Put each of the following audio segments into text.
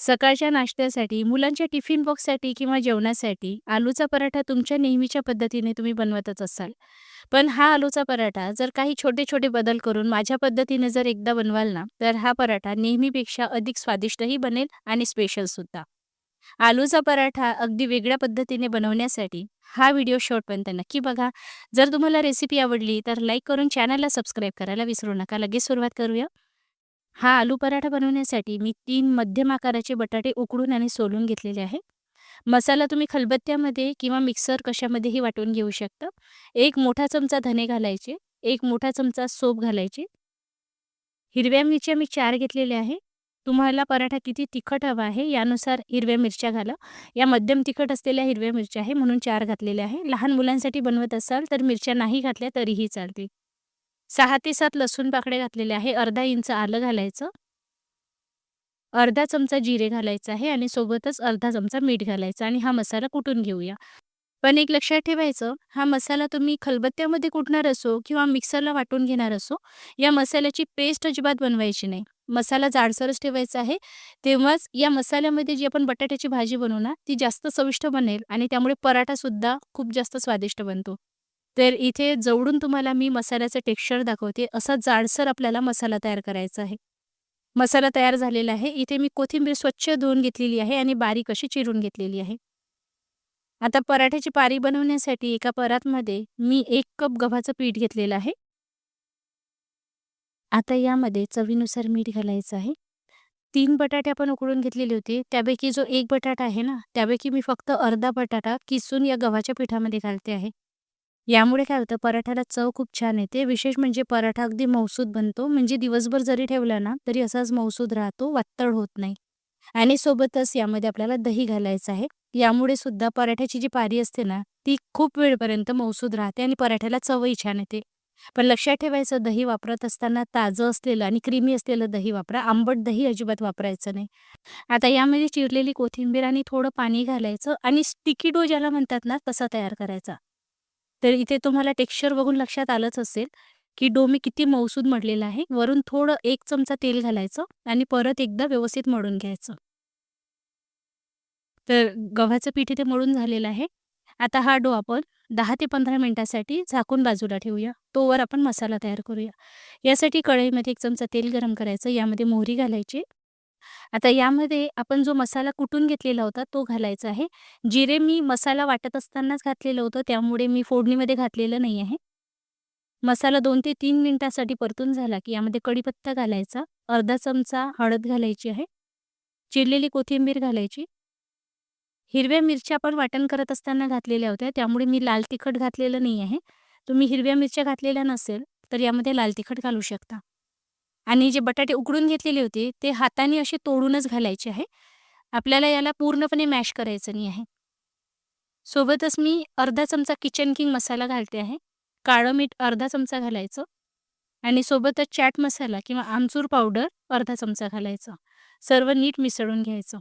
सकाळच्या नाश्त्यासाठी, मुलांच्या टिफिन बॉक्ससाठी किंवा जेवणासाठी आलूचा पराठा तुमच्या नेहमीच्या पद्धतीने तुम्ही बनवतच असाल. पण हा आलूचा पराठा जर काही छोटे-छोटे बदल करून माझ्या पद्धतीने जर एकदा बनवाल ना, तर हा पराठा नेहमीपेक्षा अधिक स्वादिष्टही बनेल आणि स्पेशलसुद्धा. आलूचा पराठा अगदी वेगळ्या पद्धतीने बनवण्यासाठी हा व्हिडिओ शेवटपर्यंत नक्की बघा. जर तुम्हाला रेसिपी आवडली तर लाईक करून चॅनलला सबस्क्राईब करायला विसरू नका. लगेच सुरुवात करूया. हा आलू पराठा बनवण्यासाठी मी तीन मध्यम आकाराचे बटाटे उकडून आणि सोलून घेतलेले आहे. मसाला तुम्ही खलबत्त्यामध्ये किंवा मिक्सर कशामध्येही वाटून घेऊ शकता. एक मोठा चमचा धने घालायचे, एक मोठा चमचा सोप घालायचे. हिरव्या मिरच्या मी चार घेतलेल्या आहे. तुम्हाला पराठा किती तिखट हवा आहे यानुसार हिरव्या मिरच्या घाला. या मध्यम तिखट असलेल्या हिरव्या मिरच्या आहे म्हणून चार घातलेल्या आहे. लहान मुलांसाठी बनवत असाल तर मिरच्या नाही घातल्या तरीही चालतील. सहा ते सात लसूण पाकडे घातलेल्या आहे. अर्धा इंच आलं घालायचं. अर्धा चमचा जिरे घालायचं आहे आणि सोबतच अर्धा चमचा मीठ घालायचं आणि हा मसाला कुटून घेऊया. पण एक लक्षात ठेवायचं, हा मसाला तुम्ही खलबत्त्यामध्ये कुटणार असो किंवा मिक्सरला वाटून घेणार असो, या मसाल्याची पेस्ट अजिबात बनवायची नाही. मसाला जाडसरच ठेवायचा आहे. तेव्हाच या मसाल्यामध्ये जी आपण बटाट्याची भाजी बनवू ना, ती जास्त चविष्ट बनेल आणि त्यामुळे पराठासुद्धा खूप जास्त स्वादिष्ट बनतो. तर इथे जवळून तुम्हाला मी मसाल्याचं टेक्स्चर दाखवते. असा जाडसर आपल्याला मसाला तयार करायचा आहे. मसाला तयार झालेला आहे. इथे मी कोथिंबीर स्वच्छ धुवून घेतलेली आहे आणि बारीक अशी चिरून घेतलेली आहे. आता पराठ्याची पारी बनवण्यासाठी एका परातमध्ये मी एक कप गव्हाचं पीठ घेतलेलं आहे. आता यामध्ये चवीनुसार मीठ घालायचं आहे. तीन बटाटे आपण उकळून घेतलेले होते. त्यापैकी जो एक बटाटा आहे ना, त्यापैकी मी फक्त अर्धा बटाटा किसून या गव्हाच्या पिठामध्ये घालते आहे. यामुळे काय होतं पराठ्याला चव खूप छान येते. विशेष म्हणजे पराठा अगदी मौसूद बनतो. म्हणजे दिवसभर जरी ठेवला ना, तरी असाच मौसूद राहतो, वात्तळ होत नाही. आणि सोबतच यामध्ये आपल्याला दही घालायचं आहे. यामुळे सुद्धा पराठ्याची जी पारी असते ना, ती खूप वेळपर्यंत मौसूद राहते आणि पराठ्याला चवही छान येते. पण लक्षात ठेवायचं दही वापरत असताना ताजं असलेलं आणि क्रीमी असलेलं दही वापरा. आंबट दही अजिबात वापरायचं नाही. आता यामध्ये चिरलेली कोथिंबीर आणि थोडं पाणी घालायचं आणि स्टिकी डो ज्याला म्हणतात ना, तसा तयार करायचा. तर इथे तुम्हाला टेक्स्चर बघून लक्षात आलंच असेल, की डो मी किती मौसूद मळलेला आहे. वरून थोडं एक चमचा तेल घालायचं आणि परत एकदा व्यवस्थित मळून घ्यायचं. तर गव्हाचं पीठ इथे मळून झालेलं आहे. आता हा डो आपण दहा ते 15 मिनिटासाठी झाकून बाजूला ठेवूया. तोवर आपण मसाला तयार करूया. यासाठी कढईमध्ये एक चमचा तेल गरम करायचं. यामध्ये मोहरी घालायची. आता यामध्ये आपण जो मसाला कुटून घेतलेला होता तो घालायचा आहे. जिरे मी मसाला वाटत असतानाच घातलेलं होतं, त्यामुळे मी फोडणीमध्ये घातलेलं नाही आहे. मसाला दोन ते तीन मिनिटासाठी परतून झाला, की यामध्ये कढीपत्ता घालायचा, अर्धा चमचा हळद घालायची आहे, चिरलेली कोथिंबीर घालायची. हिरव्या मिरच्या आपण वाटण करत असताना घातलेल्या होत्या, त्यामुळे मी लाल तिखट घातलेलं नाही आहे. तुम्ही हिरव्या मिरच्या घातलेल्या नसेल, तर यामध्ये लाल तिखट घालू शकता. आणि जे बटाटे उकडून घेतलेले होते, ते हाताने असे तोडूनच घालायचे आहे. आपल्याला याला पूर्णपणे मॅश करायचं नाही आहे. सोबतच मी अर्धा चमचा किचन किंग मसाला घालते आहे. काळं मीठ अर्धा चमचा घालायचं आणि सोबतच चाट मसाला किंवा आमचूर पावडर अर्धा चमचा घालायचा सर्व नीट मिसळून घ्यायचं.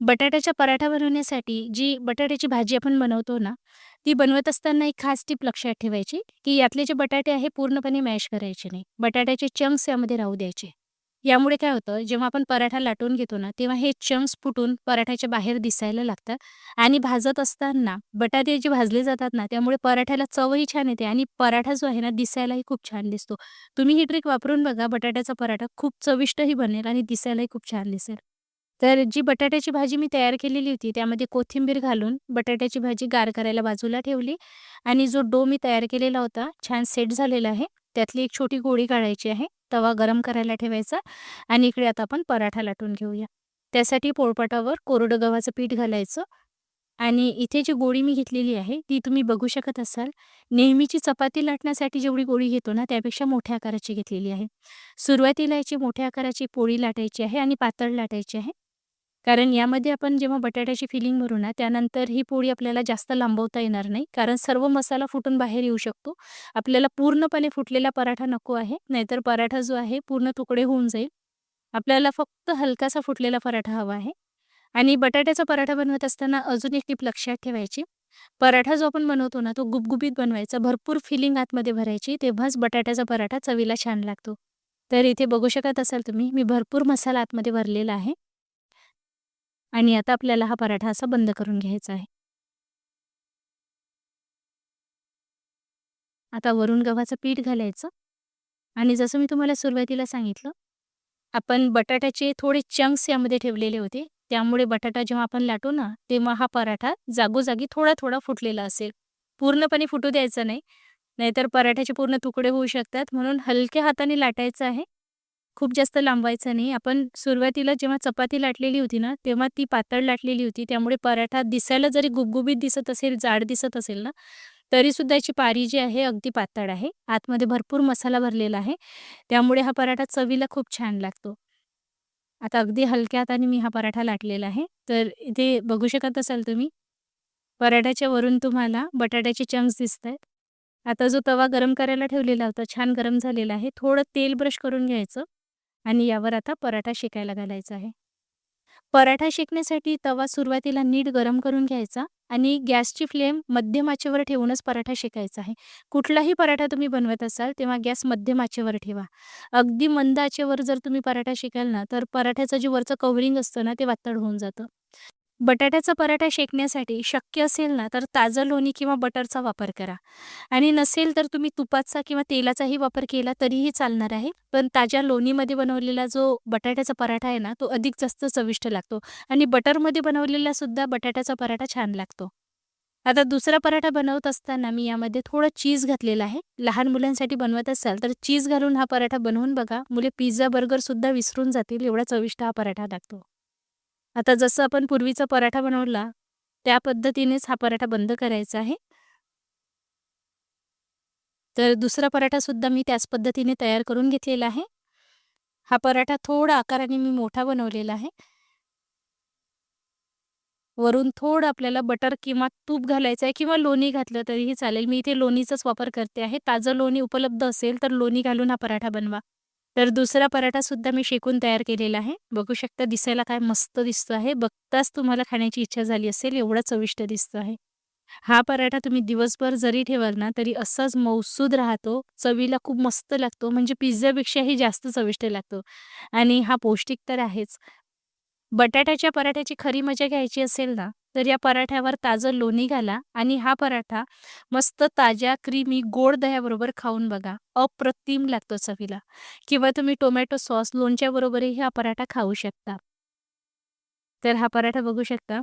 बटाट्याचा पराठा बनवण्यासाठी जी बटाट्याची भाजी आपण बनवतो ना, ती बनवत असताना एक खास टिप लक्षात ठेवायची, की यातले जे बटाटे आहे पूर्णपणे मॅश करायचे नाही. बटाट्याचे चंक्स यामध्ये राहू द्यायचे. यामुळे काय होतं, जेव्हा आपण पराठा लाटून घेतो ना, तेव्हा हे चंक्स फुटून पराठ्याच्या बाहेर दिसायला लागतात आणि भाजत असताना बटाटे जे भाजले जातात ना, त्यामुळे पराठ्याला चवही छान येते आणि पराठा जो आहे ना, दिसायलाही खूप छान दिसतो. तुम्ही ही ट्रिक वापरून बघा, बटाट्याचा पराठा खूप चविष्टही बनेल आणि दिसायलाही खूप छान दिसेल. तर जी बटाट्याची भाजी मी तयार केलेली होती, त्यामध्ये कोथिंबीर घालून बटाट्याची भाजी गार करायला बाजूला ठेवली आणि जो डो मी तयार केलेला होता, छान सेट झालेला आहे. त्यातली एक छोटी गोळी काढायची आहे. तवा गरम करायला ठेवायचा आणि इकडे आता आपण पराठा लाटून घेऊया. त्यासाठी पोळपाटावर कोरडं गव्हाचं पीठ घालायचं आणि इथे जी गोळी मी घेतलेली आहे, ती तुम्ही बघू शकत असाल. नेहमीची चपाती लाटण्यासाठी जेवढी गोळी घेतो ना, त्यापेक्षा मोठ्या आकाराची घेतलेली आहे. सुरुवातीला याची मोठ्या आकाराची पोळी लाटायची आहे आणि पातळ लाटायची आहे. कारण यामध्ये आपण जेव्हा बटाट्याची फिलिंग भरू ना, त्यानंतर ही पोळी आपल्याला जास्त लांबवता येणार नाही. कारण सर्व मसाला फुटून बाहेर येऊ शकतो. आपल्याला पूर्णपणे फुटलेला पराठा नको आहे. नाहीतर पराठा जो आहे पूर्ण तुकडे होऊन जाईल. आपल्याला फक्त हलकासा फुटलेला पराठा हवा आहे. आणि बटाट्याचा पराठा बनवत असताना अजून एक टिप लक्षात ठेवायची. पराठा जो आपण बनवतो ना, तो गुबगुबीत बनवायचा. भरपूर फिलिंग आतमध्ये भरायची. तेव्हाच बटाट्याचा पराठा चवीला छान लागतो. तर इथे बघू शकत असाल तुम्ही, मी भरपूर मसाला आतमध्ये भरलेला आहे. आणि आता आपल्याला हा पराठा असा बंद करून घ्यायचा आहे. आता वरून गव्हाचं पीठ घालायचं आणि जसं मी तुम्हाला सुरुवातीला सांगितलं, आपण बटाट्याचे थोडे चंक्स यामध्ये ठेवलेले होते. त्यामुळे बटाटा जेव्हा आपण लाटू ना, तेव्हा हा पराठा जागोजागी थोडा-थोडा फुटलेला असेल. पूर्णपणे फुटू द्यायचा नाही, नाहीतर पराठ्याचे पूर्ण तुकडे होऊ शकतात. म्हणून हलक्या हाताने लाटायचं आहे. खूप जास्त लांबवायचं नाही. आपण सुरुवातीला जेव्हा चपाती लाटलेली होती ना, तेव्हा ती पातळ लाटलेली होती. त्यामुळे पराठा दिसायला जरी गुबगुबीत दिसत असेल, जाड दिसत असेल ना, तरीसुद्धा याची पारी जी आहे अगदी पातळ आहे. आतमध्ये भरपूर मसाला भरलेला आहे. त्यामुळे हा पराठा चवीला खूप छान लागतो. आता अगदी हलक्या हाताने मी हा पराठा लाटलेला आहे. तर इथे बघू शकत असाल तुम्ही, पराठ्याच्या वरून तुम्हाला बटाट्याचे चंक्स आहेत आता जो तवा गरम करायला ठेवलेला होता, छान गरम झालेला आहे. थोडं तेल ब्रश करून घ्यायचं आणि यावर आता पराठा शेकायला घालायचा आहे. पराठा शेकण्यासाठी तवा सुरुवातीला नीट गरम करून घ्यायचा आणि गॅसची फ्लेम मध्यम आचेवर ठेवूनच पराठा शेकायचा आहे. कुठलाही पराठा तुम्ही बनवत असाल, तेव्हा गॅस मध्यम आचेवर ठेवा. अगदी मंद आचेवर जर तुम्ही पराठा शेकाल ना, तर पराठ्याचं जे वरचं कव्हरिंग असतं ना, ते वातड होऊन जातं. बटाट्याचा पराठा शेकण्यासाठी शक्य असेल ना, तर ताजं लोणी किंवा बटरचा वापर करा आणि नसेल तर तुम्ही तुपाचा किंवा तेलाचाही वापर केला तरीही चालणार आहे. पण ताज्या लोणीमध्ये बनवलेला जो बटाट्याचा पराठा आहे ना, तो अधिक जास्त चविष्ट लागतो आणि बटरमध्ये बनवलेला सुद्धा बटाट्याचा पराठा छान लागतो. आता दुसरा पराठा बनवत असताना मी यामध्ये थोडं चीज घातलेलं आहे. लहान मुलांसाठी बनवत असाल तर चीज घालून हा पराठा बनवून बघा. मुले पिझ्झा, बर्गरसुद्धा विसरून जातील, एवढा चविष्ट हा पराठा लागतो. आता जसं आपण पूर्वीचा पराठा बनवला, त्या पद्धतीनेच हा पराठा बंद करायचा आहे. तर दुसरा पराठासुद्धा मी त्याच पद्धतीने तयार करून घेतलेला आहे. हा पराठा थोडा आकाराने मी मोठा बनवलेला आहे. वरून थोडं आपल्याला बटर किंवा तूप घालायचं आहे किंवा लोणी घातलं तरीही चालेल. मी इथे लोणीचाच वापर करते आहे. ताजं लोणी उपलब्ध असेल तर लोणी घालून हा पराठा बनवा. तर दुसरा पराठासुद्धा मी शेकून तयार केलेला आहे. बघू शकता दिसायला काय मस्त दिसतो आहे. बघताच तुम्हाला खाण्याची इच्छा झाली असेल, एवढा चविष्ट दिसतो आहे. हा पराठा तुम्ही दिवसभर जरी ठेवाल ना, तरी असाच मऊसूद राहतो. चवीला खूप मस्त लागतो. म्हणजे पिझ्झापेक्षाही जास्त चविष्ट लागतो आणि हा पौष्टिक तर आहेच. बटाट्याच्या पराठ्याची खरी मजा घ्यायची असेल ना, तर या पराठ्यावर ताजं लोणी घाला आणि हा पराठा मस्त ताज्या, क्रीमी, गोड दह्याबरोबर खाऊन बघा. अप्रतिम लागतो चवीला किंवा तुम्ही टोमॅटो सॉस, लोणच्याबरोबरही हा पराठा खाऊ शकता. तर हा पराठा बघू शकता.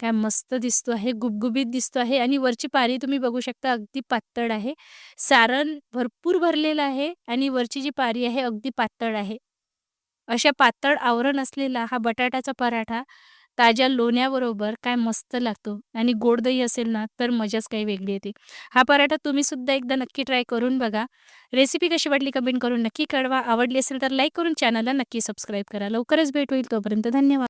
काय मस्त दिसतो आहे, गुबगुबीत दिसतो आहे आणि वरची पारी तुम्ही बघू शकता अगदी पातळ आहे. सारण भरपूर भरलेलं आहे आणि वरची जी पारी आहे अगदी पातळ आहे. अशा पातळ आवरण असलेला हा बटाट्याचा पराठा ताज्या लोण्याबरोबर काय मस्त लागतो आणि गोड दही असेल ना, तर मजाच काही वेगळी येते. हा पराठा तुम्ही सुद्धा एकदा नक्की ट्राय करून बघा. रेसिपी कशी वाटली कमेंट करून नक्की कळवा. आवडली असेल तर लाईक करून चॅनलला नक्की सबस्क्राईब करा. लवकरच भेट होईल. तोपर्यंत धन्यवाद.